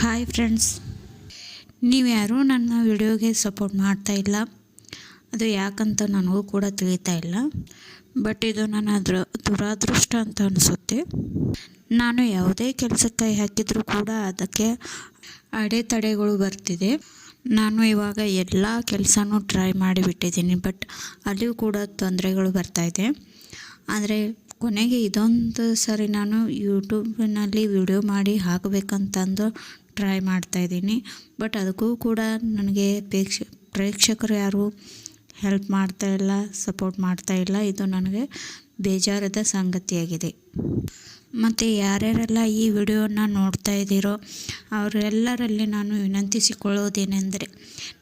Hi friends ನೀವು ಯಾರೂ ನನ್ನ ವಿಡಿಯೋಗೆ ಸಪೋರ್ಟ್ ಮಾಡ್ತಾ ಇಲ್ಲ. ಅದು ಯಾಕಂತ ನನಗೂ ಕೂಡ ತಿಳಿತಾ ಇಲ್ಲ. ಬಟ್ ಇದು ನನ್ನ ದುರ, ದುರಾದೃಷ್ಟ ಅಂತ ಅನಿಸುತ್ತೆ. ನಾನು ಯಾವುದೇ ಕೆಲಸಕ್ಕೆ ಕೈ ಹಾಕಿದರೂ ಕೂಡ ಅದಕ್ಕೆ ಅಡೆತಡೆಗಳು ಬರ್ತಿದೆ. ನಾನು ಇವಾಗ ಎಲ್ಲ ಕೆಲಸನೂ ಟ್ರೈ ಮಾಡಿಬಿಟ್ಟಿದ್ದೀನಿ. ಬಟ್ ಅಲ್ಲಿಯೂ ಕೂಡ ತೊಂದರೆಗಳು ಬರ್ತಾಯಿದೆ ಆದರೆ ಕೊನೆಗೆ ಇದೊಂದು ಸರಿ ನಾನು ಯೂಟ್ಯೂಬ್ನಲ್ಲಿ ವಿಡಿಯೋ ಮಾಡಿ ಹಾಕಬೇಕಂತಂದು ಟ್ರೈ ಮಾಡ್ತಾಯಿದ್ದೀನಿ ಬಟ್ ಅದಕ್ಕೂ ಕೂಡ ನನಗೆ ಪ್ರೇಕ್ಷ ಪ್ರೇಕ್ಷಕರು ಯಾರು ಹೆಲ್ಪ್ ಮಾಡ್ತಾ ಇಲ್ಲ, ಸಪೋರ್ಟ್ ಮಾಡ್ತಾ ಇಲ್ಲ. ಇದು ನನಗೆ ಬೇಜಾರದ ಸಂಗತಿಯಾಗಿದೆ. ಮತ್ತು ಯಾರ್ಯಾರೆಲ್ಲ ಈ ವಿಡಿಯೋನ ನೋಡ್ತಾ ಇದ್ದೀರೋ ಅವರೆಲ್ಲರಲ್ಲಿ ನಾನು ವಿನಂತಿಸಿಕೊಳ್ಳೋದೇನೆಂದರೆ,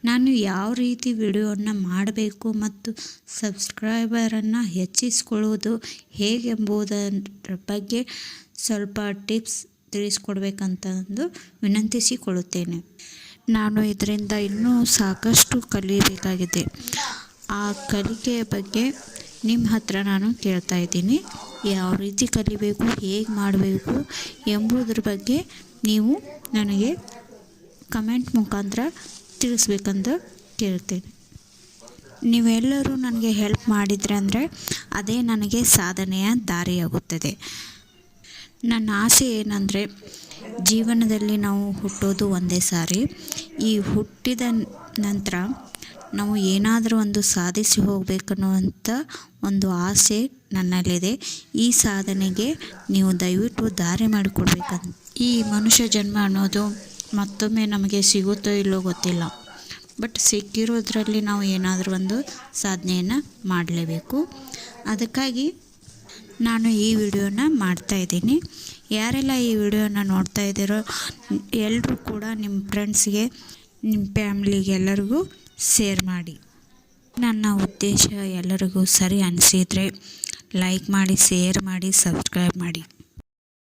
ನಾನು ಯಾವ ರೀತಿ ವಿಡಿಯೋನ ಮಾಡಬೇಕು ಮತ್ತು ಸಬ್ಸ್ಕ್ರೈಬರನ್ನು ಹೆಚ್ಚಿಸಿಕೊಳ್ಳುವುದು ಹೇಗೆಂಬುದರ ಬಗ್ಗೆ ಸ್ವಲ್ಪ ಟಿಪ್ಸ್ ತಿಳಿಸ್ಕೊಡ್ಬೇಕಂತಂದು ವಿನಂತಿಸಿಕೊಳ್ಳುತ್ತೇನೆ. ನಾನು ಇದರಿಂದ ಇನ್ನೂ ಸಾಕಷ್ಟು ಕಲಿಯಬೇಕಾಗಿದೆ. ಆ ಕಲಿಕೆಯ ಬಗ್ಗೆ ನಿಮ್ಮ ಹತ್ರ ನಾನು ಕೇಳ್ತಾ ಇದ್ದೀನಿ. ಯಾವ ರೀತಿ ಕಲಿಬೇಕು, ಹೇಗೆ ಮಾಡಬೇಕು ಎಂಬುದ್ರ ಬಗ್ಗೆ ನೀವು ನನಗೆ ಕಮೆಂಟ್ ಮುಖಾಂತರ ತಿಳಿಸ್ಬೇಕಂತ ಕೇಳ್ತೇನೆ. ನೀವೆಲ್ಲರೂ ನನಗೆ ಹೆಲ್ಪ್ ಮಾಡಿದರೆ ಅಂದರೆ ಅದೇ ನನಗೆ ಸಾಧನೆಯ ದಾರಿಯಾಗುತ್ತದೆ. ನನ್ನ ಆಸೆ ಏನಂದರೆ ಜೀವನದಲ್ಲಿ ನಾವು ಹುಟ್ಟೋದು ಒಂದೇ ಸಾರಿ. ಈ ಹುಟ್ಟಿದ ನಂತರ ನಾವು ಏನಾದರೂ ಒಂದು ಸಾಧಿಸಿ ಹೋಗಬೇಕನ್ನುವಂಥ ಒಂದು ಆಸೆ ನನ್ನಲ್ಲಿದೆ. ಈ ಸಾಧನೆಗೆ ನೀವು ದಯವಿಟ್ಟು ದಾರಿ ಮಾಡಿಕೊಡ್ಬೇಕಂತ. ಈ ಮನುಷ್ಯ ಜನ್ಮ ಅನ್ನೋದು ಮತ್ತೊಮ್ಮೆ ನಮಗೆ ಸಿಗುತ್ತೋ ಇಲ್ಲೋ ಗೊತ್ತಿಲ್ಲ. ಬಟ್ ಸಿಕ್ಕಿರೋದ್ರಲ್ಲಿ ನಾವು ಏನಾದರೂ ಒಂದು ಸಾಧನೆಯನ್ನು ಮಾಡಲೇಬೇಕು. ಅದಕ್ಕಾಗಿ ನಾನು ಈ ವಿಡಿಯೋನ ಮಾಡ್ತಾ ಇದ್ದೀನಿ. ಯಾರೆಲ್ಲ ಈ ವಿಡಿಯೋನ ನೋಡ್ತಾ ಇದ್ದೀರೋ ಎಲ್ಲರೂ ಕೂಡ ನಿಮ್ಮ ಫ್ರೆಂಡ್ಸ್ಗೆ ನಿಮ್ಮ ಫ್ಯಾಮ್ಲಿಗೆ ಶೇರ್ ಮಾಡಿ. ನನ್ನ ಉದ್ದೇಶ ಎಲ್ಲರಿಗೂ ಸರಿ ಅನಿಸಿದರೆ ಲೈಕ್ ಮಾಡಿ ಶೇರ್ ಮಾಡಿ ಸಬ್ಸ್ಕ್ರೈಬ್ ಮಾಡಿ.